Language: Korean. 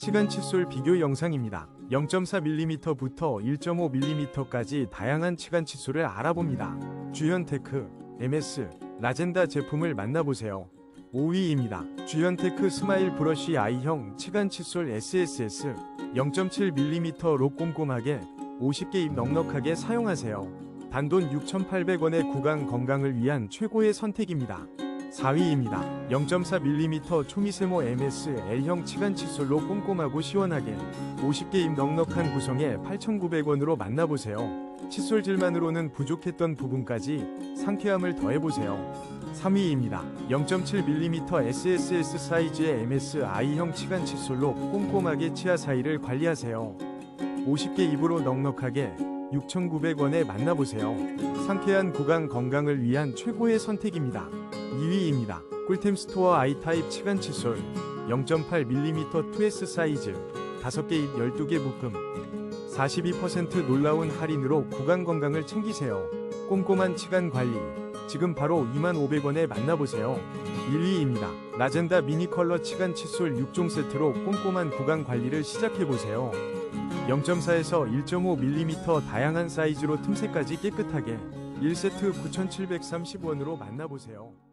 치간 칫솔 비교 영상입니다. 0.4mm부터 1.5mm까지 다양한 치간 칫솔을 알아봅니다. 주현테크, MS, 라젠다 제품을 만나보세요. 5위입니다. 주현테크 스마일 브러쉬 아이형 치간 칫솔 SSS 0.7mm로 꼼꼼하게 50개 입 넉넉하게 사용하세요. 단돈 6,800원의 구강 건강을 위한 최고의 선택입니다. 4위입니다. 0.4mm 초미 세모 MS L형 치간 칫솔로 꼼꼼하고 시원하게 50개 입 넉넉한 구성에 8,900원으로 만나보세요. 칫솔질만으로는 부족했던 부분까지 상쾌함을 더해보세요. 3위입니다. 0.7mm SSS 사이즈의 MS I형 치간 칫솔로 꼼꼼하게 치아 사이를 관리하세요. 50개 입으로 넉넉하게 6,900원에 만나보세요. 상쾌한 구강 건강을 위한 최고의 선택입니다. 2위입니다. 꿀템 스토어 아이타입 치간 칫솔 0.8mm 2S 사이즈 5개 입 12개 묶음 42% 놀라운 할인으로 구강 건강을 챙기세요. 꼼꼼한 치간 관리 지금 바로 2500원에 만나보세요. 1위입니다. 라젠다 미니 컬러 치간 칫솔 6종 세트로 꼼꼼한 구강 관리를 시작해보세요. 0.4에서 1.5mm 다양한 사이즈로 틈새까지 깨끗하게 1세트 9,730원으로 만나보세요.